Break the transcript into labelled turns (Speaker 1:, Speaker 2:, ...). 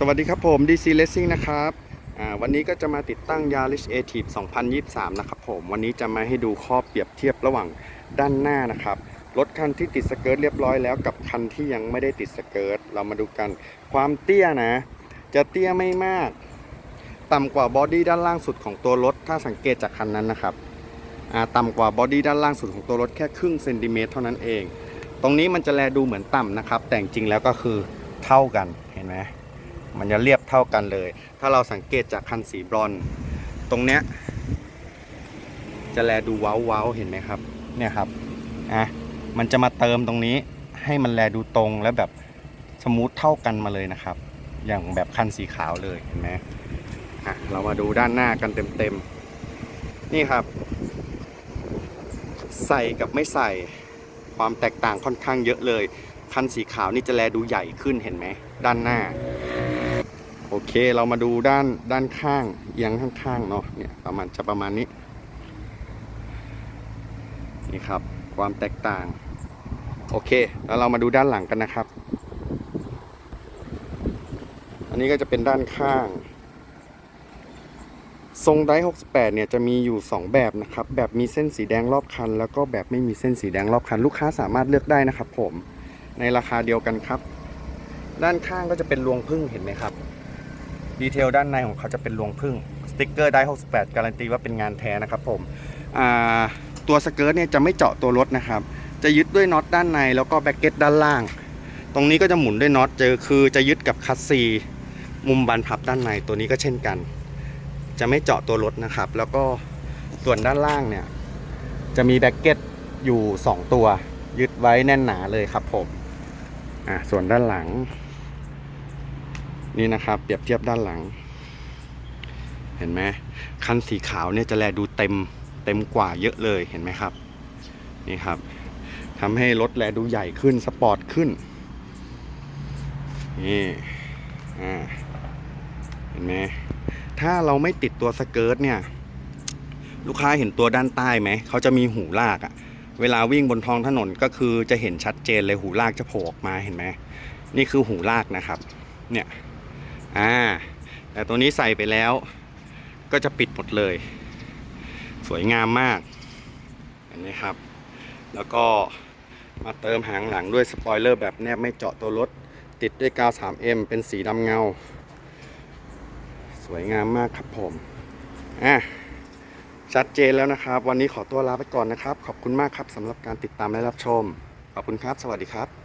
Speaker 1: สวัสดีครับผม DC Racing นะครับวันนี้ก็จะมาติดตั้ง Yaris a t i v e 2023 นะครับผม วันนี้จะมาให้ดูข้อเปรียบเทียบระหว่างด้านหน้านะครับ รถคันที่ติดสเกิร์ตเรียบร้อยแล้วกับคันที่ยังไม่ได้ติดสเกิร์ต เรามาดูกันความเตี้ยนะ จะเตี้ยไม่มาก ต่ำกว่าบอดี้ด้านล่างสุดของตัวรถ ถ้าสังเกตจากคันนั้นนะครับต่ำกว่าบอดี้ด้านล่างสุดของตัวรถแค่ครึ่งเซนติเมตรเท่านั้นเอง ตรงนี้มันจะแลดูเหมือนต่ำนะครับ แต่จริงแล้วก็คือเท่ากัน เห็นไหม มันจะเรียบเท่ากันเลย ถ้าเราสังเกตจากคันสีบรอน ตรงเนี้ยจะแลดูเว้าเว้าๆเห็นไหมครับ เนี่ยครับ อะ มันจะมาเติมตรงนี้ให้มันแลดูตรงและแบบสมูทเท่ากันมาเลยนะครับ อย่างแบบคันสีขาวเลยเห็นไหมอะ เรามาดูด้านหน้ากันเต็มๆ นี่ครับ ใส่กับไม่ใส่ความแตกต่างค่อนข้างเยอะเลย คันสีขาวนี่จะแลดูใหญ่ขึ้นเห็นไหม ด้านหน้า โอเคเรามาดูด้านด้านข้างเอียงข้างๆเนาะเนี่ยประมาณจะประมาณนี้นี่ครับความแตกต่าง โอเค แล้วเรามาดูด้านหลังกันนะครับ อันนี้ก็จะเป็นด้านข้าง ทรงได68 เนี่ยจะมีอยู่ 2 แบบนะครับ แบบมีเส้นสีแดงรอบคัน แล้วก็แบบไม่มีเส้นสีแดงรอบคัน ลูกค้าสามารถเลือกได้นะครับผมในราคาเดียวกันครับ ด้านข้างก็จะเป็นรวงพึ่งเห็นไหมครับ ดีเทลด้านในของเขาจะเป็นรวงพึ่งสติ๊กเกอร์ได้ 68 การันตีว่าเป็นงานแท้นะครับผมตัวสเกิร์ตเนี่ยจะไม่เจาะตัวรถนะครับ จะยึดด้วยน็อตด้านในแล้วก็แบ็กเก็ตด้านล่าง ตรงนี้ก็จะหมุนด้วยน็อตเจอคือจะยึดกับคัสซีมุมบานพับด้านในตัวนี้ก็เช่นกัน จะไม่เจาะตัวรถนะครับ แล้วก็ส่วนด้านล่างเนี่ยจะมีแบ็กเก็ตอยู่ 2 ตัว ยึดไว้แน่นหนาเลยครับผมอ่าส่วนด้านหลัง นี่นะครับ เปรียบเทียบด้านหลัง เห็นไหมคันสีขาวเนี่ยจะแลดูเต็มเต็มกว่าเยอะเลยเห็นไหมครับ นี่ครับทำให้รถแลดูใหญ่ขึ้นสปอร์ตขึ้นนี่อ่าเห็นไหมถ้าเราไม่ติดตัวสเกิร์ตเนี่ย ลูกค้าเห็นตัวด้านใต้ไหมเขาจะมีหูลากอะเวลาวิ่งบนท้องถนนก็คือจะเห็นชัดเจนเลยหูลากจะโผล่ออกมาเห็นไหมนี่คือหูลากนะครับ เนี่ย อ่าแต่ตัวนี้ใส่ไปแล้วก็จะปิดหมดเลย สวยงามมากเห็นไหมครับ แล้วก็มาเติมหางหลังด้วยสปอยเลอร์แบบแนบไม่เจาะตัวรถ ติดด้วยกาว 3M เป็นสีดำเงา สวยงามมากครับผมอะชัดเจนแล้วนะครับ วันนี้ขอตัวลาไปก่อนนะครับ ขอบคุณมากครับสำหรับการติดตามและรับชม ขอบคุณครับ สวัสดีครับ